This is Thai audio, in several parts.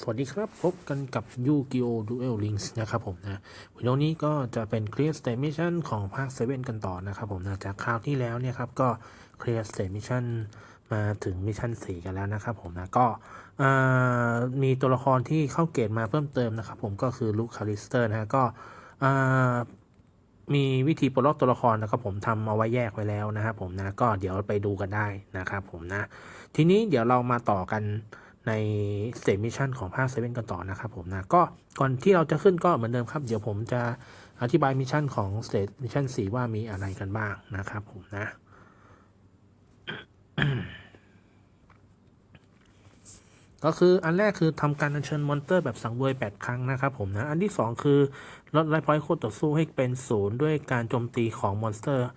สวัสดีครับ พบกันกับ Yu-Gi-Oh! Duel Links นะครับผมนะวิดีโอนี้ก็จะเป็น Clear State Mission ของภาค7กันต่อนะครับผมนะจากคราวที่แล้วเนี่ยครับก็ Clear State Mission มาถึงมิชชั่น4กันแล้วนะครับผมนะก็มีตัวละครที่เข้าเกตมาเพิ่มเติมนะครับผมก็คือลูคคาริสเตอร์นะฮะก็มีวิธีปลดล็อกตัวละครนะครับผมทำเอาไว้แยกไว้แล้วนะครับผมนะก็เดี๋ยวไปดูกันได้นะครับผมนะทีนี้เดี๋ยวเรามาต่อกัน ในเตมิชชั่นของภาคเซเว่นกันต่อนะครับผมนะก็ก่อนที่เราจะขึ้นก็เหมือนเดิมครับ เดี๋ยวผมจะอธิบายมิชชั่นของสเต t มิชชั่น4ว่ามีอะไรกันบ้างนะครับผมนะก็คืออันแรกคือทำการอัญเชิญมอนเตอร์แบบสังเวย 8 ครั้งนะครับผมนะ อันที่ 2 คือลดไลฟ์พอยต์โคตรต่อสู้ให้เป็นศูนย์ด้วยการโจมตีของมอนสเตอร์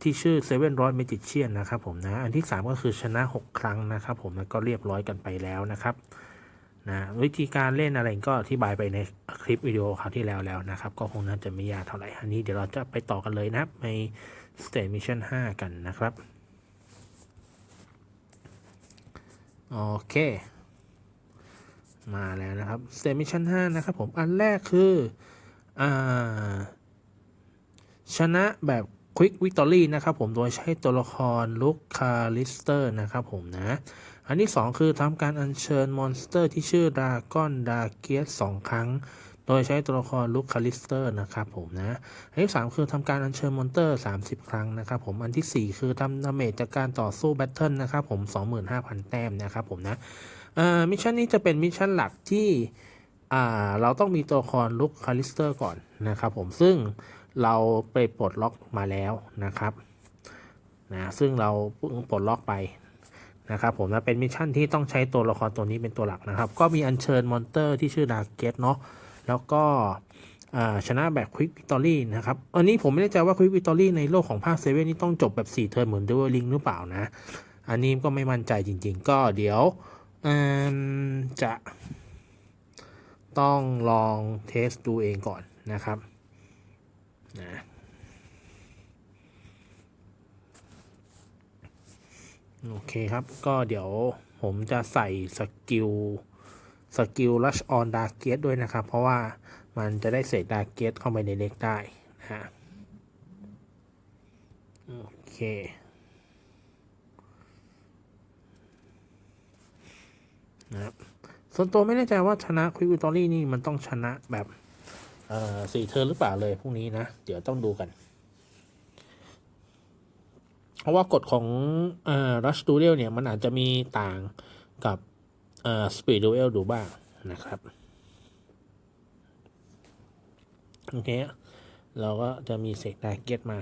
ที่ชื่อ Seven r o d Magician นนะครับผมนะอันที่ 3 ก็คือชนะ 6 ครั้งนะครับผมนะก็เรียบร้อยกันไปแล้วนะครับนะวิธีการเล่นอะไรก็อธิบายไปในคลิปวิดีโอคราวที่แล้วแล้วนะครับ ก็คงน่าจะไม่ยากเท่าไหร่อันนี้เดี๋ยวเราจะไปต่อกันเลยนะครับใน State Mission 5 กันนะครับโอเค มาแล้วนะครับ State Mission 5 นะครับผมอันแรกคืออ่าชนะแบบ Quick Victory นะครับผมโดยใช้ตัวละครลุคคาลิสเตอร์นะครับผมนะ อันที่ 2 คือทำการอัญเชิญมอนสเตอร์ที่ชื่อดาก้อนดาเกียสสองครั้ง โดยใช้ตัวละครลุคคาลิสเตอร์นะครับผมนะ อันที่ 3 คือทำการอัญเชิญมอนเตอร์ 30 ครั้งนะครับผม อันทีสี่4 คือทำดาเมจจากการต่อสู้แบทเทิลนะครับผม 25,000 แต้มนะครับผมนะมิชชั่นนี้จะเป็นมิชชั่นหลักที่เราต้องมีตัวละครลุคคาลิสเตอร์ก่อนนะครับผมซึ่ง เราไปปลดล็อกมาแล้วนะครับนะซึ่งเราเพิ่งปลดล็อกไปนะครับผมนะเป็นมิชชั่นที่ต้องใช้ตัวละครตัวนี้เป็นตัวหลักนะครับ ก็มีอัญเชิญมอนเตอร์ที่ชื่อดาร์เกตเนาะแล้วก็ชนะแบบควิกวิตอรี่นะครับ อันนี้ผมไม่แน่ใจว่าควิกวิตอรี่ในโลกของภาคเซเว่นนี่ต้องจบแบบ 4 เทิร์นเหมือนดูลิงหรือเปล่านะ อันนี้ก็ไม่มั่นใจจริงๆ ก็เดี๋ยวจะต้องลองเทสดูเองก่อนนะครับ นะโอเคครับ ก็เดี๋ยวผมจะใส่สกิลสกิล Rush on Dark Gate ด้วยนะครับ เพราะว่ามันจะได้เศษ Dark Gate เข้าไปในเด็กได้นะฮะโอเคนะครับส่วนตัวไม่แน่ใจว่าชนะควิกวิตอรี่นี่มันต้องชนะแบบ สี่เทิร์นหรือเปล่าเลยพรุ่งนี้นะ เดี๋ยวต้องดูกัน เพราะว่ากฎของรัชดูเอลเนี่ย มันอาจจะมีต่างกับสปีดดูเอลดูบ้างนะครับ โอเค เราก็จะมีเศษแดกเก็ตมา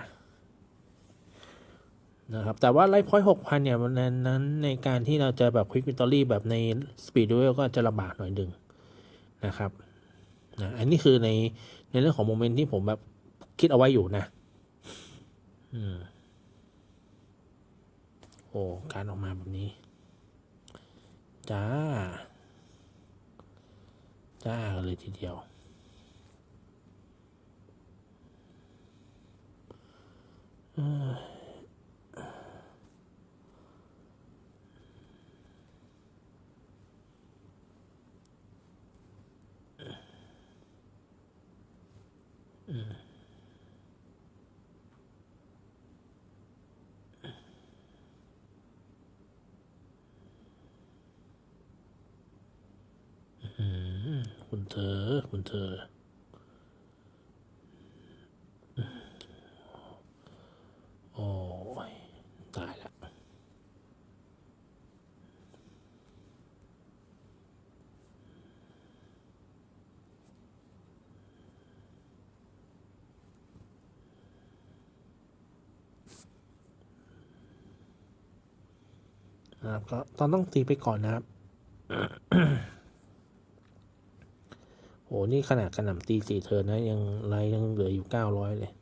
นะครับแต่ว่าไลฟ์พอยต์หกพันเนี่ยมันนั้นในการที่เราจะแบบควิกวิตอรี่แบบในสปีดดูเอลก็จะลำบากหน่อยดึงนะครับ นะอันนี้คือในในเรื่องของโมเมนต์ที่ผมแบบคิดเอาไว้อยู่นะ อืม โอ้การออกมาแบบนี้ จ้า จ้ากันเลยทีเดียวเธอ คุณเธอโอ้ย ตายละ นะครับก็ตอนต้องตีไปก่อนนะครับโหนี่ขนาดกระหน่ำตีสี่เทินนะ ยังไรยังเหลืออยู่เก้าร้อยเลย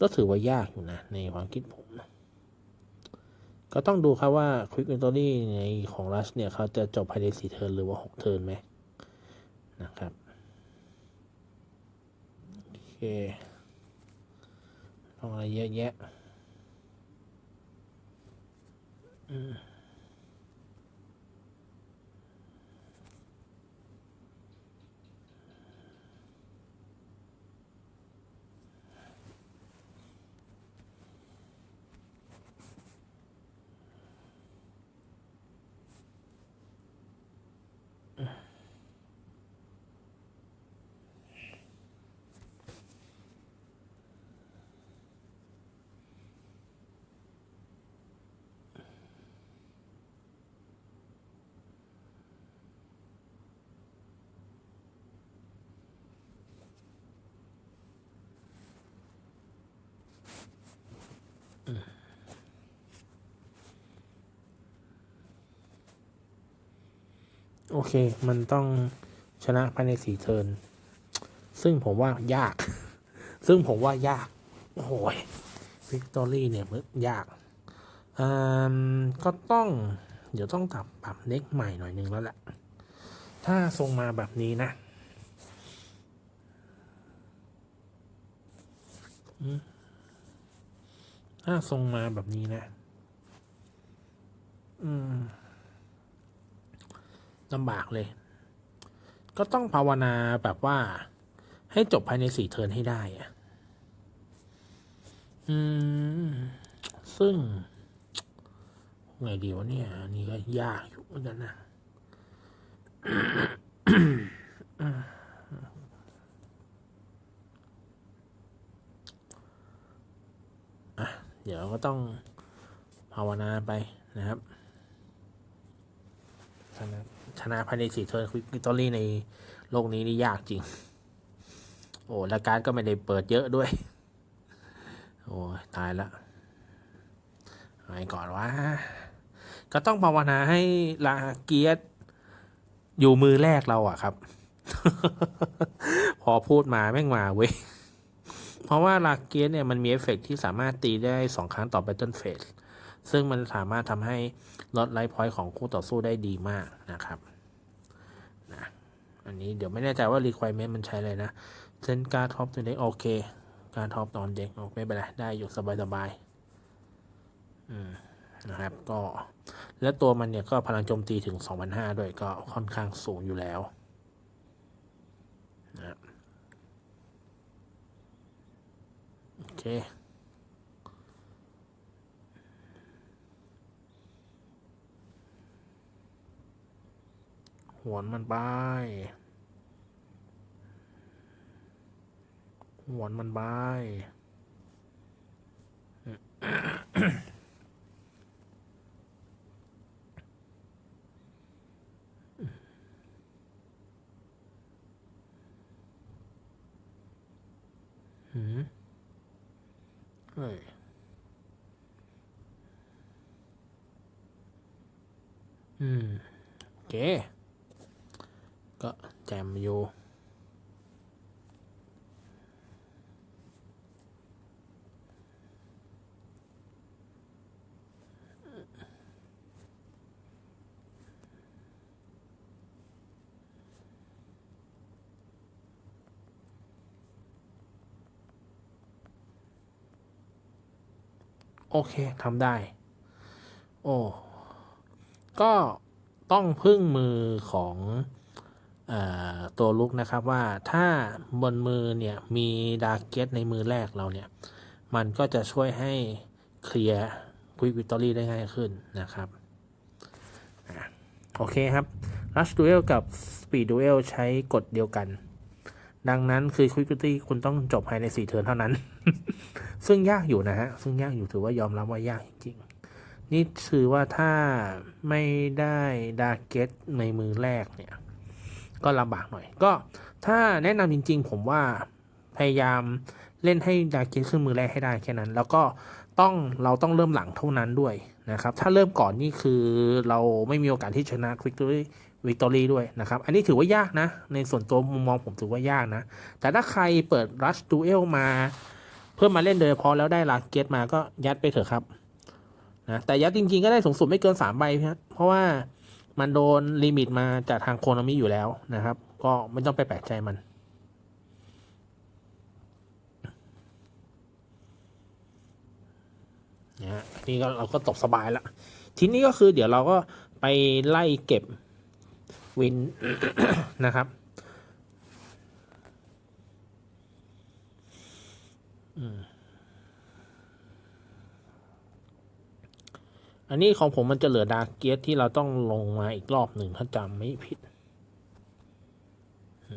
ก็ถือว่ายากอยู่นะ ในความคิดผมนะก็ต้องดูครับว่า Quick Victory ในของรัชเนี่ย เขาจะจบภายในสี่เทินหรือว่าหกเทินไหมนะครับ โอเค ต้องอะไรเยอะแยะ อ โอเค มันต้องชนะภายในสี่เทิร์น ซึ่งผมว่ายาก ซึ่งผมว่ายาก โอ้โหวิกตอรี่เนี่ยมันยากอืมก็ต้อง เดี๋ยวต้องปรับปรับเน็กใหม่หน่อยนึงแล้วแหละ ถ้าทรงมาแบบนี้นะถ้าทรงมาแบบนี้นะ อืม ลำบากเลย ก็ต้องภาวนาแบบว่า ให้จบภายในสี่เทินให้ได้อะอืม ซึ่ง ไงดีวะเนี่ย นี่ก็ยากอยู่เหมือนกันนะอะเดี๋ยวก็ต้องภาวนาไปนะครับนะ ชนะภายในสี่เทิร์นควิกตอรี่ในโลกนี้นี่ยากจริง โอ้และการก็ไม่ได้เปิดเยอะด้วย โอ้ตายละไงก่อนวะก็ต้องภาวนาให้ลาเกียสอยู่มือแรกเราอะครับ พอพูดมาแม่งมาเว้ย เพราะว่าลาเกียสเนี่ยมันมีเอฟเฟกต์ที่สามารถตีได้สองครั้งต่อ Battle Phase ซึ่งมันสามารถทำให้ลดไลฟ์พอยต์ของคู่ต่อสู้ได้ดีมากนะครับนะอันนี้เดี๋ยวไม่แน่ใจว่า requirement มันใช้อะไรนะเซนการท็อปตัวเด็กโอเค การท็อปตอนเด็กโอเคไม่เป็นไรได้อยู่สบายสบายๆอืมนะครับก็และตัวมันเนี่ยก็พลังโจมตีถึง 2,500 ด้วยก็ค่อนข้างสูงอยู่แล้วนะโอเค หวนมันไป หวนมันไป หืมเฮ้ยอืมโอเคก็ แจมอยู่โอเคทำได้ โอ้ ก็ต้องพึ่งมือของ ตัวลุกนะครับว่าถ้าบนมือเนี่ยมีดาร์เกตในมือแรกเราเนี่ย มันก็จะช่วยให้เคลียร์ควิกวิตอรี่ได้ง่ายขึ้นนะครับอโอเคครับ Rush Duel กับ Speed Duel ใช้กฎเดียวกัน ดังนั้นคือ Quick Duty คุณต้องจบภายใน4เทิร์นเท่านั้น ซึ่งยากอยู่นะฮะ ซึ่งยากอยู่ถือว่ายอมรับว่ายากจริงๆ นี่คือว่าถ้าไม่ได้ดาร์เกตในมือแรกเนี่ย ก็ลำบากหน่อย ก็ถ้าแนะนำจริง ๆ ผมว่าพยายามเล่นให้ดาเกตขึ้นมือแรกให้ได้แค่นั้น แล้วก็ต้องเราต้องเริ่มหลังเท่านั้นด้วยนะครับ ถ้าเริ่มก่อนนี่คือเราไม่มีโอกาสที่ชนะ Victory Victory ด้วยนะครับ อันนี้ถือว่ายากนะ ในส่วนตัวมุมมองผมถือว่ายากนะ แต่ถ้าใครเปิด Rush Duel มา เพื่อมาเล่นโดยเฉพาะแล้วได้ลาเกตมาก็ยัดไปเถอะครับนะแต่ยัดจริงๆก็ได้สูงสุดไม่เกินสามใบครับเพราะว่า มันโดนลิมิตมาจากทางโคนมิอยู่แล้วนะครับ ก็ไม่ต้องไปแปลกใจมัน นะนี่ก็เราก็ตกสบายละ ทีนี้ก็คือเดี๋ยวเราก็ไปไล่เก็บวินนะครับ อันนี้ของผมมันจะเหลือดาร์เกียสที่เราต้องลงมาอีกรอบหนึ่งถ้าจำไม่ผิดอ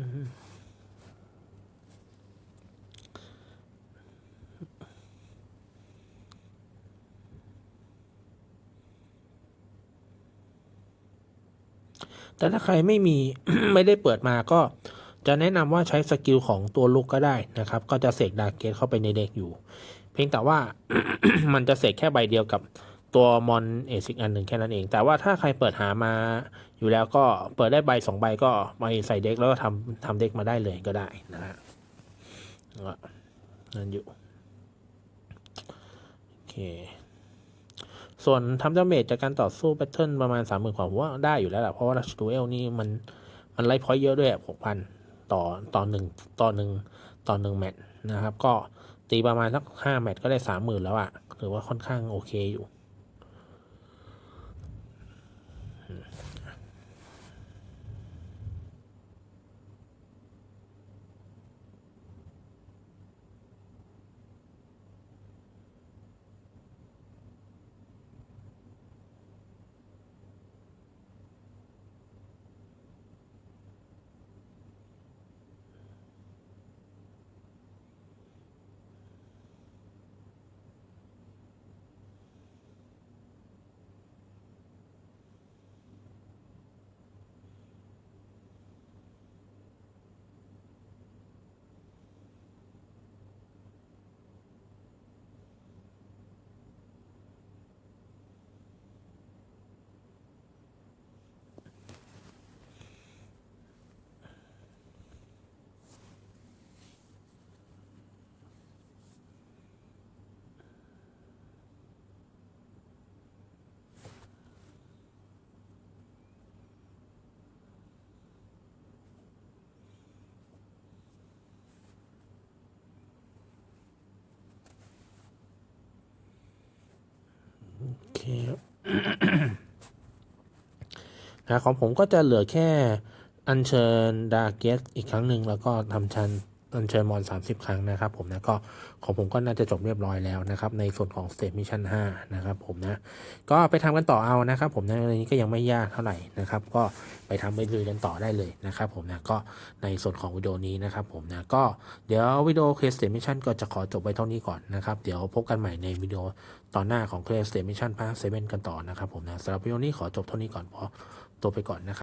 ืม แต่ถ้าใครไม่มี ไม่ได้เปิดมาก็จะแนะนำว่าใช้สกิลของตัวลุกก็ได้นะครับ ก็จะเสกดาร์เกตเข้าไปในเด็กอยู่ เพียงแต่ว่ามันจะเสกแค่ใบเดียวกับตัวมอนเอซิกอันหนึ่งแค่นั้นเอง แต่ว่าถ้าใครเปิดหามาอยู่แล้วก็เปิดได้ใบสองใบก็ไปใส่เด็กแล้วก็ทำทำเด็กมาได้เลยก็ได้นะฮะนั่นอยู่ โอเค ส่วนทำดาเมจจากการต่อสู้แพทเทิร์นประมาณสามหมื่นกว่าผมว่าได้อยู่แล้วแหละเพราะว่าลัชดูเอลนี่มันมันไล่พอยเยอะด้วยหกพันต่อต่อหนึ่งต่อหนึ่งต่อหนึ่งแมตช์นะครับ ก็ตีประมาณสักห้าแมตช์ก็ได้สามหมื่นแล้วอะถือว่าค่อนข้างโอเคอยู่ นะของผมก็จะเหลือแค่อัญเชิญดาเกสอีกครั้งหนึ่งแล้วก็ทำชัน อัญเชิญมอน 30 ครั้งนะครับผมนะก็ของผมก็น่าจะจบเรียบร้อยแล้วนะครับ ในส่วนของ State Mission 5นะครับผมนะ ก็ไปทำกันต่อเอานะครับผมนะในนี้ก็ยังไม่ยากเท่าไหร่นะครับ ก็ไปทำไปลุยกันต่อได้เลยนะครับผมนะก็ในส่วนของวิดีโอนี้นะครับผมนะก็เดี๋ยววิดีโอ Case State Mission ก็จะขอจบไว้เท่านี้ก่อนนะครับ เดี๋ยวพบกันใหม่ในวิดีโอตอนหน้าของ Case State Mission Part 7กันต่อนะครับผมนะสำหรับวิดีโอนี้ขอจบเท่านี้ก่อนพราะตัวไปก่อนนะครับ